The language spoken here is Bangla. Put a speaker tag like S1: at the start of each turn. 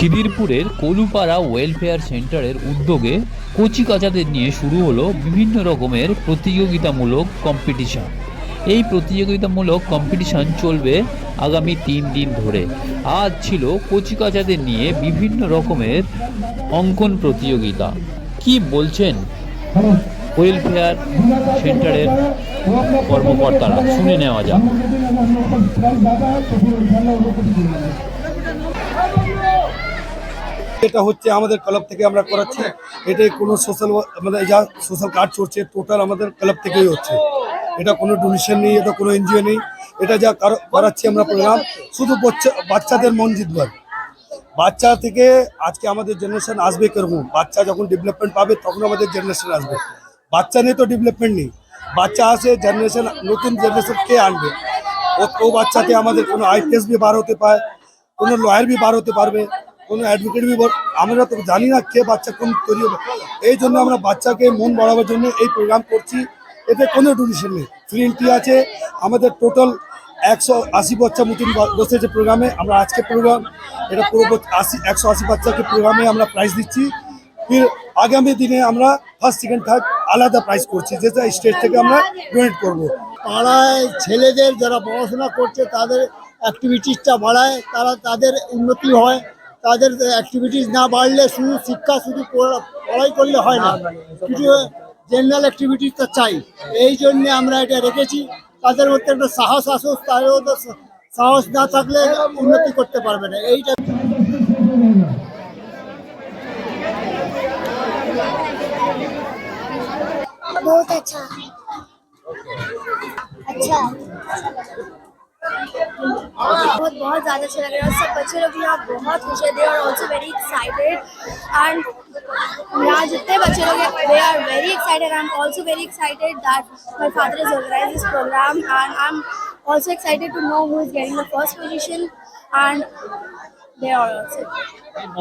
S1: খিদিরপুরের কলুপাড়া ওয়েলফেয়ার সেন্টারের উদ্যোগে কচিকাচাদের নিয়ে শুরু হলো বিভিন্ন রকমের প্রতিযোগিতামূলক কম্পিটিশন। এই প্রতিযোগিতামূলক কম্পিটিশন চলবে আগামী তিন দিন ধরে। আজ ছিল কচিকাচাদের নিয়ে বিভিন্ন রকমের অঙ্কন প্রতিযোগিতা। কি বলছেন ওয়েলফেয়ার সেন্টারের কর্মকর্তারা? শুনে নেওয়া যাক।
S2: এটা হচ্ছে আমাদের ক্লাব থেকে আমরা করাচ্ছি, এটাই কোনো সোশ্যাল আমাদের যা সোশ্যাল কাজ চলছে টোটাল আমাদের ক্লাব থেকেই হচ্ছে। এটা কোনো ডোনেশন নেই, এটা কোনো এনজিও নেই, এটা যা কারো- করাচ্ছি আমরা প্রোগ্রাম শুধু বাচ্চা, বাচ্চাদের মন জিতবার। বাচ্চা থেকে আজকে আমাদের জেনারেশন আসবে কীরকম? বাচ্চা যখন ডেভেলপমেন্ট পাবে, তখন আমাদের জেনারেশন আসবে। বাচ্চা নেই তো ডেভেলপমেন্ট নেই। বাচ্চা আসে জেনারেশন নতুন জেনারেশন কে আনবে? ও বাচ্চাতে আমাদের কোনো আইপিএস বি বার হতে পারে কোনো লয়ার বি বার হতে পারবে। কোনো অ্যাডভোকেট বি আমরা তো জানি না কে বাচ্চা কোন তৈরি হবে, এই জন্য আমরা বাচ্চাকে মন বাড়াবার জন্য এই প্রোগ্রাম করছি। এতে কোনো ডোনেশন নেই। ফ্রি এন্ট্রি আছে। আমাদের টোটাল একশো আশি বাচ্চা মতন বসেছে প্রোগ্রামে আমরা আজকে প্রোগ্রাম এটা পুরো আশি, একশো আশি বাচ্চাকে প্রোগ্রামে আমরা প্রাইজ দিচ্ছি। ফির আগামী দিনে আমরা ফার্স্ট সেকেন্ড থার্ড আলাদা প্রাইজ করছি যেটা স্টেট থেকে আমরা ডোনেট করব।
S3: পাড়ায় ছেলেদের যারা পড়াশোনা করছে, তাদের অ্যাক্টিভিটিসটা বাড়ায়, তারা তাদের উন্নতি হয়। তাদের অ্যাক্টিভিটিস না বাড়লে শুধু শিক্ষা, শুধু পড়াই করলে হয় না। কিছু জেনারেল অ্যাক্টিভিটিস তো চাই। এই জন্য আমরা এটা রেখেছি। তাদের মধ্যে একটা সাহস আসুক তাদেরও তো সাহস না থাকলে উন্নতি করতে পারবে না। এইটা
S4: বহুত আচ্ছা। আচ্ছা। बहुत बहुत ज़्यादा अच्छा लग रहा है। सब बच्चे लोग यहाँ बहुत खुश है। They are also very excited and यहाँ जितने बच्चे लोग they are very excited I am also very excited that my father is organise this programme and I am also excited to know who is getting the first position and they are also